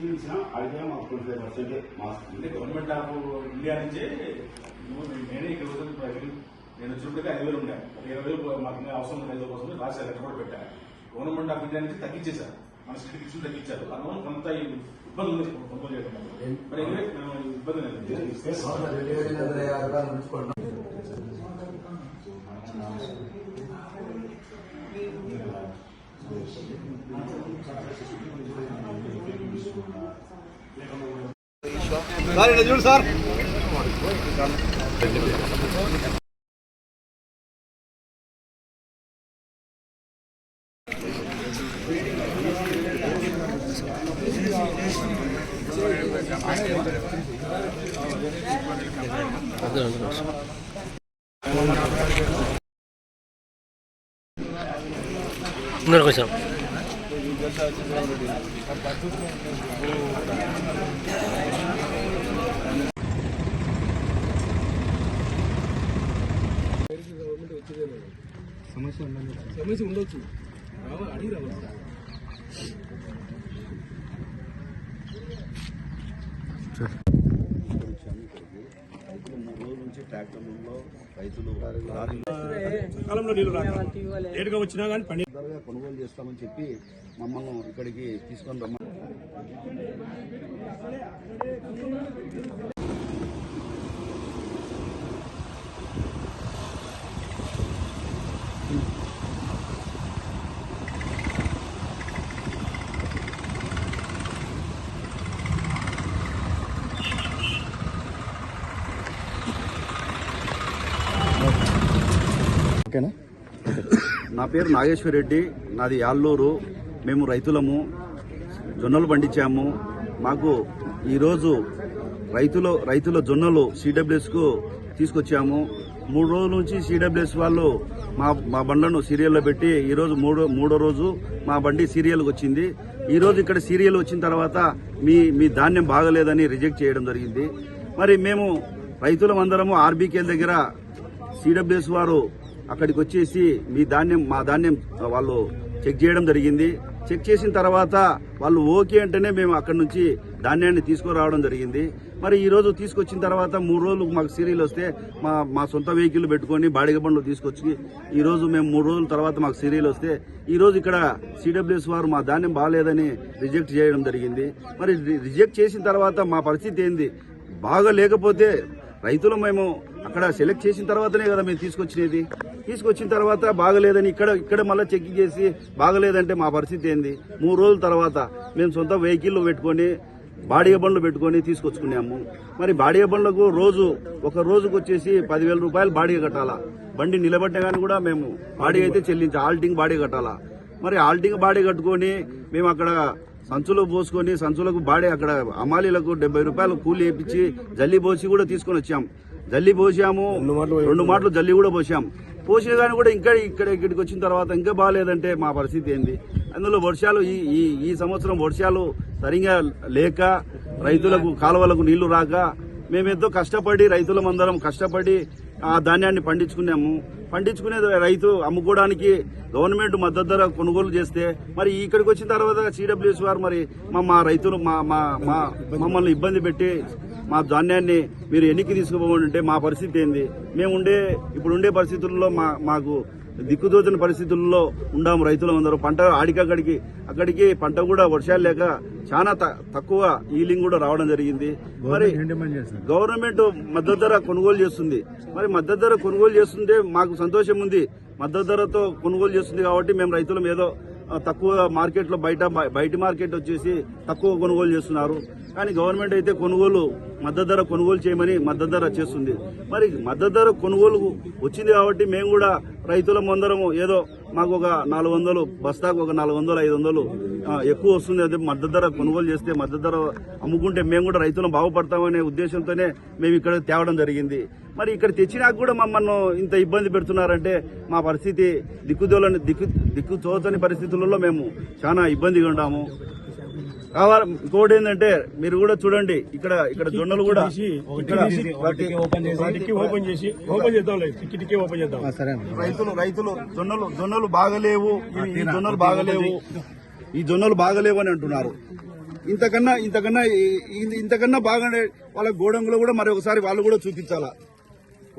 ఇచ్చిన మాకు five percent mask అంటే గవర్నమెంట్ ఆఫ్ ఇండియా నుంచే నేనే ఇక్కడ వచ్చిన నేను చూడగా ఐదు వేలు ఉన్నాయి ఒక ఇరవై వేలు మాకు అవసరం ఉన్న ఐదు కోసం రాసి లెక్క కూడా పెట్టా గవర్నమెంట్ ఆఫ్ ఇండియా నుంచి తగ్గించేశారు మన స్టేట్ తగ్గించారు అందువల్ల కొంత ఇబ్బంది ఉంది కొనుగోలు చేయడం మరి ఇబ్బంది లేదు ఇస్తే చూడు సార్ ముందరకు వచ్చాం సమస్య ఉండొచ్చు. రావాలి అడిగి రావాలి మూడు రోజుల నుంచి ట్రాక్టర్లలో రైతులు కాలంలో రాక. లేటుగా వచ్చినా కానీ పని కొనుగోలు చేస్తామని చెప్పి మమ్మల్ని ఇక్కడికి తీసుకొని రమ్మని ఓకేనా? నా పేరు నాగేశ్వర్ రెడ్డి. నాది యాళ్ళూరు మేము రైతులము. జొన్నలు పండించాము. మాకు ఈరోజు రైతులు రైతుల జొన్నలు సిడబ్ల్యూఎస్కు తీసుకొచ్చాము. మూడు రోజుల నుంచి సిడబ్ల్యూఎస్ వాళ్ళు మా మా బండ్లను సీరియల్లో పెట్టి ఈరోజు మూడో మూడో రోజు మా బండి సీరియల్కి వచ్చింది. ఈరోజు ఇక్కడ సీరియల్ వచ్చిన తర్వాత మీ మీ ధాన్యం బాగలేదని రిజెక్ట్ చేయడం జరిగింది. మరి మేము రైతులమందరము ఆర్బీకేల దగ్గర సిడబ్ల్యూఎస్ వారు అక్కడికి వచ్చేసి మీ ధాన్యం మా ధాన్యం వాళ్ళు చెక్ చేయడం జరిగింది. చెక్ చేసిన తర్వాత వాళ్ళు ఓకే అంటేనే మేము అక్కడి నుంచి ధాన్యాన్ని తీసుకురావడం జరిగింది. మరి ఈ రోజు తీసుకొచ్చిన తర్వాత మూడు రోజులు మాకు సీరియల్ వస్తే మా మా సొంత వెహికల్ పెట్టుకొని బాడిగ బండ్లు తీసుకొచ్చి ఈరోజు మేము మూడు రోజుల తర్వాత మాకు సీరియల్ వస్తే ఈరోజు ఇక్కడ సిడబ్ల్యూఎస్ వారు మా ధాన్యం బాగాలేదని రిజెక్ట్ చేయడం జరిగింది. మరి రిజెక్ట్ చేసిన తర్వాత మా పరిస్థితి ఏంది? బాగా లేకపోతే రైతులు మేము అక్కడ సెలెక్ట్ చేసిన తర్వాతనే కదా మేము తీసుకొచ్చినది. తీసుకొచ్చిన తర్వాత బాగలేదని ఇక్కడ ఇక్కడ మళ్ళీ చెక్కింగ్ చేసి బాగలేదంటే మా పరిస్థితి ఏంది? మూడు రోజుల తర్వాత మేము సొంత వెహికల్ పెట్టుకొని బాడిగ బండ్లు పెట్టుకొని తీసుకొచ్చుకున్నాము. మరి బాడీ బండ్లకు రోజు ఒక రోజుకు వచ్చేసి పదివేల రూపాయలు బాడిగ కట్టాలా? బండి నిలబెట్టగానే కూడా మేము బాడిగ అయితే చెల్లించి ఆల్టింగ్ బాడీ కట్టాలా? మరి ఆల్టింగ్ బాడీ కట్టుకొని మేము అక్కడ సంచులు పోసుకొని సంచులకు బాడీ అక్కడ అమాలీలకు డెబ్బై రూపాయలు కూలి వేయించి జల్లి పోసి కూడా తీసుకొని వచ్చాం. జల్లి పోసాము రెండు మాటలు జల్లి కూడా పోసాం పోసిన కానీ కూడా ఇంకా ఇక్కడ ఇక్కడికి వచ్చిన తర్వాత ఇంకా బాగాలేదంటే మా పరిస్థితి ఏంది? అందులో వర్షాలు ఈ ఈ ఈ సంవత్సరం వర్షాలు సరిగా లేక రైతులకు కాలువలకు నీళ్ళు రాక మేమెంతో కష్టపడి రైతులమందరం కష్టపడి ఆ ధాన్యాన్ని పండించుకున్నాము. పండించుకునే రైతు అమ్ముకోవడానికి గవర్నమెంట్ మద్దతు ధర కొనుగోలు చేస్తే మరి ఇక్కడికి వచ్చిన తర్వాత సిడబ్ల్యూఎస్ వారు మరి మా మా రైతులు మా మా మా మమ్మల్ని ఇబ్బంది పెట్టి మా ధాన్యాన్ని మీరు ఎన్నికి తీసుకుపోవాలంటే మా పరిస్థితి ఏంది? మేము ఉండే ఇప్పుడు ఉండే పరిస్థితుల్లో మా మాకు దిక్కుదోచని పరిస్థితుల్లో ఉండాము రైతులందరూ. పంట ఆడికక్కడికి అక్కడికి పంట కూడా వర్షాలు లేక చాలా తక్కువ ఈలింగ్ కూడా రావడం జరిగింది. మరి గవర్నమెంట్ మద్దతు ధర కొనుగోలు చేస్తుంది. మరి మద్దతు ధర కొనుగోలు చేస్తుంటే మాకు సంతోషం ఉంది. మద్దతు ధరతో కొనుగోలు చేస్తుంది కాబట్టి మేము రైతులం ఏదో తక్కువ మార్కెట్లో బయట బయట మార్కెట్ వచ్చేసి తక్కువ కొనుగోలు చేస్తున్నారు. కానీ గవర్నమెంట్ అయితే కొనుగోలు మద్దతు ధర కొనుగోలు చేయమని మద్దతు ధర చేస్తుంది. మరి మద్దతు ధర కొనుగోలు వచ్చింది కాబట్టి మేము కూడా రైతులం ముందరము ఏదో మాకు ఒక నాలుగు వందలు బస్తాకు ఒక నాలుగు వందలు ఐదు వందలు ఎక్కువ వస్తుంది అదే మద్దతు ధర కొనుగోలు చేస్తే మద్దతు ధర అమ్ముకుంటే మేము కూడా రైతులను బాగుపడతామనే ఉద్దేశంతోనే మేము ఇక్కడ తేవడం జరిగింది. మరి ఇక్కడ తెచ్చినాక కూడా మమ్మల్ని ఇంత ఇబ్బంది పెడుతున్నారంటే మా పరిస్థితి దిక్కుదోలని దిక్కు దిక్కు తోచని పరిస్థితులలో మేము చాలా ఇబ్బందిగా ఉన్నాము. ఇంకోటి ఏంటంటే మీరు కూడా చూడండి ఇక్కడ ఇక్కడ జొన్నలు కూడా ఓపెన్ చేసి ఓపెన్ చేసి ఓపెన్ చేద్దాం టికెట్కి ఓపెన్ చేద్దాం. రైతులు రైతులు జొన్నలు జొన్నలు బాగలేవు. ఈ జొన్నలు బాగలేవు. ఈ జొన్నలు బాగలేవు అని అంటున్నారు. ఇంతకన్నా ఇంతకన్నా ఇంతకన్నా బాగానే వాళ్ళ గోడంగులో కూడా మరి ఒకసారి వాళ్ళు కూడా చూపించాలా?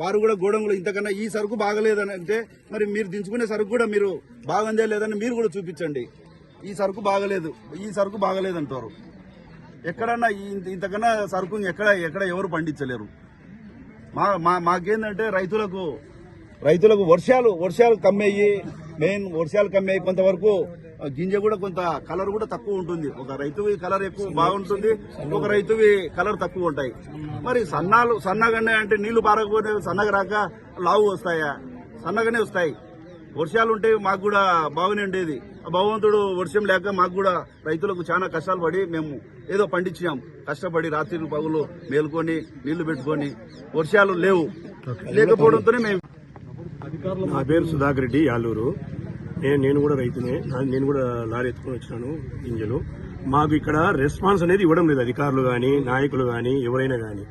వారు కూడా గోడంగులు ఇంతకన్నా ఈ సరుకు బాగలేదని అంటే మరి మీరు దించుకునే సరుకు కూడా మీరు బాగుందే లేదని మీరు కూడా చూపించండి. ఈ సరుకు బాగలేదు ఈ సరుకు బాగలేదు అంటారు. ఎక్కడన్నా ఇంతకన్నా సరుకు ఎక్కడ ఎక్కడ ఎవరు పండించలేరు? మా మా మాకేందంటే రైతులకు రైతులకు వర్షాలు వర్షాలు కమ్మయ్యి మెయిన్ వర్షాలు కమ్మయ్యి కొంతవరకు గింజ కూడా కొంత కలర్ కూడా తక్కువ ఉంటుంది. ఒక రైతువి కలర్ ఎక్కువ బాగుంటుంది ఒక రైతువి కలర్ తక్కువ ఉంటాయి. మరి సన్నాలు సన్నగానే అంటే నీళ్ళు పారకపోతే సన్నగా రాక లావు వస్తాయా? సన్నగానే వస్తాయి. వర్షాలు ఉంటే మాకు కూడా బాగానే ఉండేది. ఆ భగవంతుడు వర్షం లేక మాకు కూడా రైతులకు చాలా కష్టాలు పడి మేము ఏదో పండించాం కష్టపడి రాత్రి పగులు మేలుకొని నీళ్ళు పెట్టుకొని వర్షాలు లేవు. లేకపోవడంతోనే మేము నా పేరు సుధాకర్ రెడ్డి యాలూరు. నేను నేను కూడా రైతునే. నేను కూడా లారీ ఎత్తుకొని వచ్చినాను గింజలు. మాకు ఇక్కడ రెస్పాన్స్ అనేది ఇవ్వడం లేదు అధికారులు కానీ నాయకులు కానీ ఎవరైనా కానీ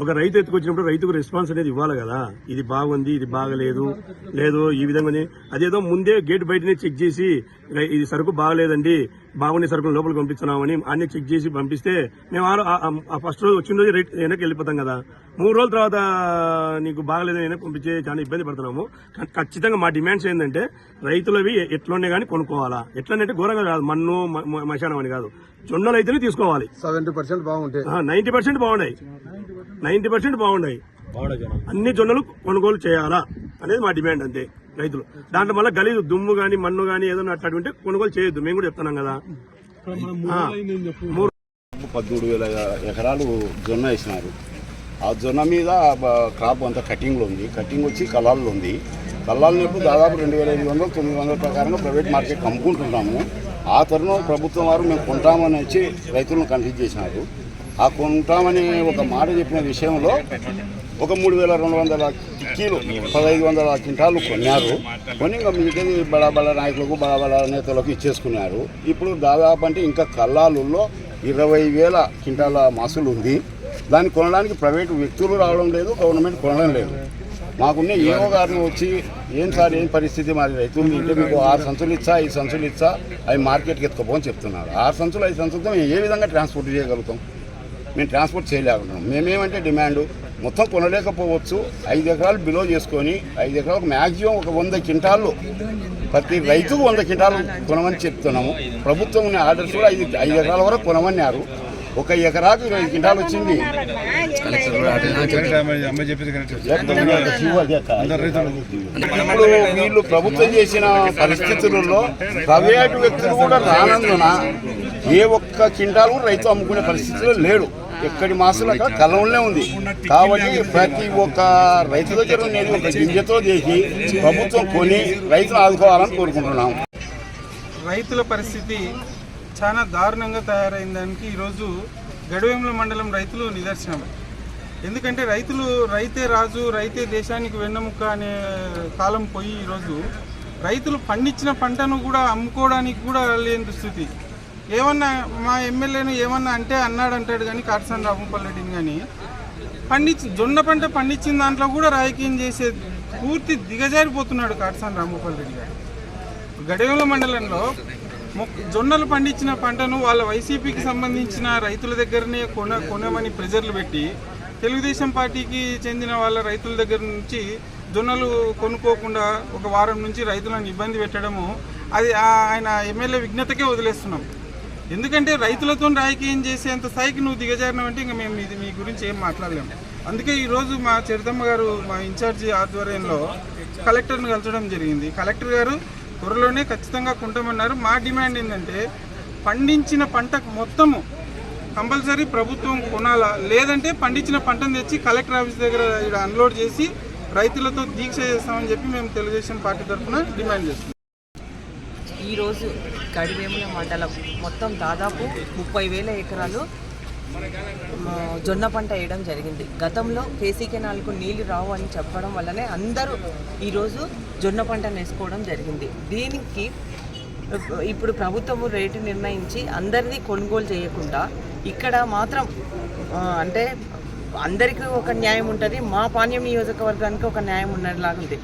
ఒక రైతు ఎత్తుకొచ్చినప్పుడు రైతుకు రెస్పాన్స్ అనేది ఇవ్వాలి కదా. ఇది బాగుంది ఇది బాగలేదు లేదు ఈ విధంగా అదేదో ముందే గేట్ బయటనే చెక్ చేసి "రై- ఇది సరుకు బాగలేదండి బాగుండే సరుకులు లోపలికి పంపిస్తున్నామని అన్ని చెక్ చేసి పంపిస్తే మేము ఆ- ఫస్ట్ రోజు వచ్చిన రోజు రేట్ వెనక్కి వెళ్ళిపోతాం కదా. మూడు రోజుల తర్వాత నీకు బాగలేదని వెనక్కి పంపించే చాలా ఇబ్బంది పడుతున్నాము. ఖచ్చితంగా మా డిమాండ్స్ ఏంటంటే రైతులవి ఎట్లుండే కానీ కొనుక్కోవాలా. ఎట్లనంటే ఘోరంగా కాదు మన్ను మశానం అని కాదు. జొన్నలు అయితేనే తీసుకోవాలి. సెవెంటీ పర్సెంట్ బాగుంటాయి. నైన్టీ పర్సెంట్ బాగున్నాయి నైన్టీ పర్సెంట్ బాగున్నాయి అన్ని జొన్నలు కొనుగోలు చేయాలా అనేది మా డిమాండ్ అంతే. రైతులు. దాంట్లో మళ్ళీ గలీజు దుమ్ము గాని మన్ను గాని ఏదైనా అట్లాంటి కొనుగోలు చేయొద్దు. మేము కూడా చెప్తున్నాం కదా. పదమూడు వేల ఎకరాలు జొన్న వేసినారు. ఆ జొన్న మీద క్రాప్ అంతా కటింగ్లో ఉంది. కటింగ్ వచ్చి కలాల్లో ఉంది. కలాల్లో ఇప్పుడు దాదాపు రెండు వేల ఐదు వందలు తొమ్మిది వందల ప్రకారంగా ప్రైవేట్ మార్కెట్ అమ్ముకుంటున్నాము. ఆ తరుణం ప్రభుత్వం వారు మేము కొంటామని వచ్చి రైతులను కన్ఫ్యూజ్ చేసినారు. ఆ కొంటామని ఒక మాట చెప్పిన విషయంలో ఒక మూడు వేల రెండు వందల కిక్కీలు పదహైదు వందల క్వింటాలు కొన్నారు. కొని ఇంకా మిగతాది బడా బడా నాయకులకు బడా బడా నేతలకు ఇచ్చేసుకున్నారు. ఇప్పుడు దాదాపు అంటే ఇంకా కల్లాలుల్లో ఇరవై వేల క్వింటాల మాసులు ఉంది. దాన్ని కొనడానికి ప్రైవేటు వ్యక్తులు రావడం లేదు గవర్నమెంట్ కొనడం లేదు. మాకున్న ఏవో గారిని వచ్చి ఏం సార్ ఏం పరిస్థితి మరి రైతులు? అంటే మీకు ఆరు సంచులు ఇచ్చా ఐదు సంచులు ఇచ్చా? అవి మార్కెట్కి ఎత్తుకోపోని చెప్తున్నారు. ఆరు సంచులు ఐదు సంచులతో మేము ఏ విధంగా ట్రాన్స్పోర్ట్ చేయగలుగుతాం? మేము ట్రాన్స్పోర్ట్ చేయలేకుంటున్నాం మేమేమంటే డిమాండ్ మొత్తం కొనలేకపోవచ్చు. ఐదు ఎకరాలు బిలో చేసుకొని ఐదు ఎకరాలకు మ్యాక్సిమం ఒక వంద క్వింటాళ్ళు. ప్రతి రైతుకు వంద క్వింటాలు కొనమని చెప్తున్నాము. ప్రభుత్వం ఉన్న ఆర్డర్స్ కూడా ఐదు ఐదు ఎకరాల వరకు కొనమన్నారు. ఒక ఎకరాకు ఇరవై క్వింటాలు వచ్చింది. ఇప్పుడు వీళ్ళు ప్రభుత్వం చేసిన పరిస్థితులలో ప్రైవేటు వ్యక్తులు కూడా రానందున ఏ ఒక్క క్వింటాలు కూడా రైతు అమ్ముకునే పరిస్థితిలో లేడు. ఎక్కడి మాసులు కలంలో ఉంది. కాబట్టి ప్రతి ఒక్క రైతు దగ్గర నేను ఒక గింజతో చేసి ప్రభుత్వం కొని రైతులు ఆదుకోవాలని కోరుకుంటున్నాం రైతుల పరిస్థితి చాలా దారుణంగా తయారైన దానికి ఈరోజు గడవేముల మండలం రైతులు నిదర్శనం. ఎందుకంటే రైతులు రైతే రాజు రైతే దేశానికి వెన్నెముక అనే కాలం పోయి ఈరోజు రైతులు పండించిన పంటను కూడా అమ్ముకోవడానికి కూడా లేని దుస్థితి. ఏమన్నా మా ఎమ్మెల్యేను ఏమన్నా అంటే అన్నాడు అంటాడు కానీ కాటసాని రామపల్ రెడ్డిని కానీ పండించి జొన్న పంట పండించిన దాంట్లో కూడా రాజకీయం చేసే పూర్తి దిగజారిపోతున్నాడు కాటసాని రామగోపాల్ రెడ్డి గారు. గడవేల మండలంలో మొక్క- జొన్నలు పండించిన పంటను వాళ్ళ వైసీపీకి సంబంధించిన రైతుల దగ్గరనే కొన కొనమని ప్రెజర్లు పెట్టి తెలుగుదేశం పార్టీకి చెందిన వాళ్ళ రైతుల దగ్గర నుంచి జొన్నలు కొనుక్కోకుండా ఒక వారం నుంచి రైతులను ఇబ్బంది పెట్టడము అది ఆయన ఎమ్మెల్యే విజ్ఞతకే వదిలేస్తున్నాం. ఎందుకంటే రైతులతో రాజకీయం చేసేంత స్థాయికి నువ్వు దిగజారినావంటే ఇంకా మేము ఇది మీ గురించి ఏం మాట్లాడలేము అందుకే ఈరోజు మా చరితమ్మ గారు మా ఇన్ఛార్జి ఆధ్వర్యంలో కలెక్టర్ను కలచడం జరిగింది. కలెక్టర్ గారు త్వరలోనే ఖచ్చితంగా కొంటామన్నారు. మా డిమాండ్ ఏంటంటే పండించిన పంట మొత్తము కంపల్సరీ ప్రభుత్వం కొనాలా? లేదంటే పండించిన పంటను తెచ్చి కలెక్టర్ ఆఫీస్ దగ్గర ఇక్కడ అన్లోడ్ చేసి రైతులతో దీక్ష చేస్తామని చెప్పి మేము తెలుగుదేశం పార్టీ తరఫున డిమాండ్ చేస్తున్నాం. ఈరోజు కడివేముల మండలం మొత్తం దాదాపు ముప్పై వేల ఎకరాలు జొన్న పంట వేయడం జరిగింది. గతంలో కేసీ కెనాల్కు నీళ్ళు రావు అని చెప్పడం వల్లనే అందరూ ఈరోజు జొన్న పంటను వేసుకోవడం జరిగింది. దీనికి ఇప్పుడు ప్రభుత్వము రేటు నిర్ణయించి అందరిది కొనుగోలు చేయకుండా ఇక్కడ మాత్రం అంటే అందరికీ ఒక న్యాయం ఉంటుంది మా పాణ్యం నియోజకవర్గానికి ఒక న్యాయం ఉన్నలాగా ఉంది.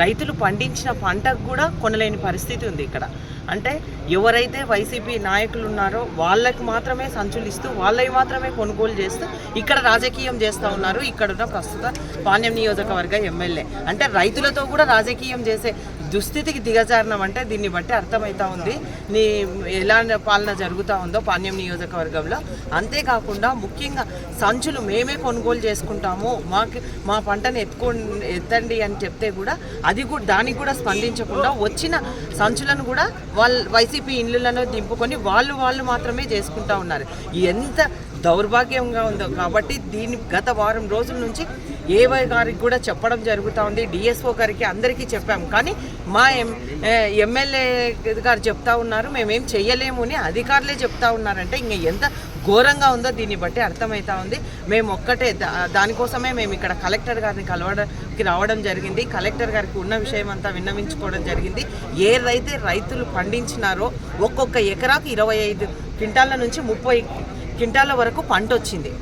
రైతులు పండించిన పంటకు కూడా కొనలేని పరిస్థితి ఉంది ఇక్కడ. అంటే ఎవరైతే వైసీపీ నాయకులు ఉన్నారో వాళ్ళకి మాత్రమే సంచులు ఇస్తూ వాళ్ళవి మాత్రమే కొనుగోలు చేస్తూ ఇక్కడ రాజకీయం చేస్తూ ఉన్నారు. ఇక్కడున్న ప్రస్తుత పాణ్యం నియోజకవర్గ ఎమ్మెల్యే. అంటే రైతులతో కూడా రాజకీయం చేసే దుస్థితికి దిగజారణం అంటే దీన్ని బట్టి అర్థమవుతా ఉంది. నీ ఎలా పాలన జరుగుతూ ఉందో పాణ్యం నియోజకవర్గంలో. అంతేకాకుండా ముఖ్యంగా సంచులు మేమే కొనుగోలు చేసుకుంటాము. మాకు మా పంటను ఎత్తుకో ఎత్తండి అని చెప్తే కూడా అది కూడా దానికి కూడా స్పందించకుండా వచ్చిన సంచులను కూడా వాళ్ళ వైసీపీ ఇండ్లలో దింపుకొని వాళ్ళు వాళ్ళు మాత్రమే చేసుకుంటా ఉన్నారు. ఎంత దౌర్భాగ్యంగా ఉందో. కాబట్టి దీన్ని గత వారం రోజుల నుంచి ఏవై గారికి కూడా చెప్పడం జరుగుతూ ఉంది. డిఎస్ఓ గారికి అందరికీ చెప్పాము కానీ మా ఎం ఎమ్మెల్యే గారు చెప్తా ఉన్నారు. మేమేం చెయ్యలేము అని అధికారులే చెప్తా ఉన్నారంటే ఇంక ఎంత ఘోరంగా ఉందో దీన్ని బట్టి అర్థమవుతా ఉంది. మేము ఒక్కటే దా- దానికోసమే మేము ఇక్కడ కలెక్టర్ గారిని కలవడానికి రావడం జరిగింది. కలెక్టర్ గారికి ఉన్న విషయం అంతా విన్నవించుకోవడం జరిగింది. ఏదైతే రైతులు పండించినారో ఒక్కొక్క ఎకరాకు ఇరవై ఐదు క్వింటాల నుంచి ముప్పై క్వింటాల వరకు పంట వచ్చింది.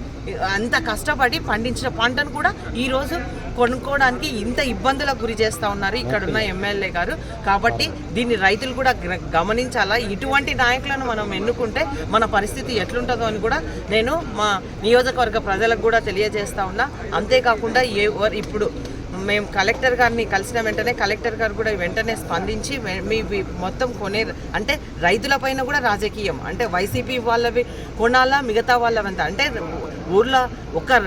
అంత కష్టపడి పండించిన పంటను కూడా ఈరోజు కొనుక్కోవడానికి ఇంత ఇబ్బందులకు గురి చేస్తూ ఉన్నారు ఇక్కడ ఉన్న ఎమ్మెల్యే గారు. కాబట్టి దీన్ని రైతులు కూడా గమనించాలా? ఇటువంటి నాయకులను మనం ఎన్నుకుంటే మన పరిస్థితి ఎట్లుంటుందో అని కూడా నేను మా నియోజకవర్గ ప్రజలకు కూడా తెలియజేస్తా ఉన్నా. అంతేకాకుండా ఎవరు ఇప్పుడు మేము కలెక్టర్ గారిని కలిసిన వెంటనే కలెక్టర్ గారు కూడా వెంటనే స్పందించి మీ మొత్తం కొనే అంటే రైతులపైన కూడా రాజకీయం. అంటే వైసీపీ వాళ్ళవి కొనాలా మిగతా వాళ్ళవంతా? అంటే ఊర్లో ఒక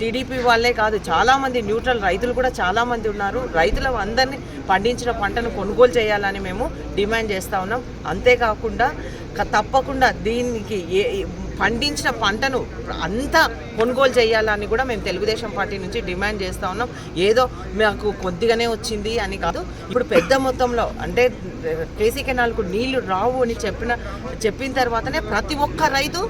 టీడీపీ వాళ్ళే కాదు చాలామంది న్యూట్రల్ రైతులు కూడా చాలామంది ఉన్నారు. రైతుల అందరినీ పండించిన పంటను కొనుగోలు చేయాలని మేము డిమాండ్ చేస్తూ ఉన్నాం. అంతేకాకుండా తప్పకుండా దీనికి ఏ పండించిన పంటను అంతా కొనుగోలు చేయాలని కూడా మేము తెలుగుదేశం పార్టీ నుంచి డిమాండ్ చేస్తూ ఉన్నాం. ఏదో మాకు కొద్దిగానే వచ్చింది అని కాదు. ఇప్పుడు పెద్ద మొత్తంలో అంటే కేసీ కెనాల్కు నీళ్ళు రావు అని చెప్పిన చెప్పిన తర్వాతనే ప్రతి ఒక్క రైతు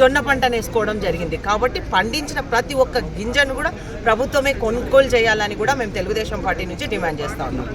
జొన్న పంటను వేసుకోవడం జరిగింది. కాబట్టి పండించిన ప్రతి ఒక్క గింజను కూడా ప్రభుత్వమే కొనుగోలు చేయాలని కూడా మేము తెలుగుదేశం పార్టీ నుంచి డిమాండ్ చేస్తూ ఉన్నాం.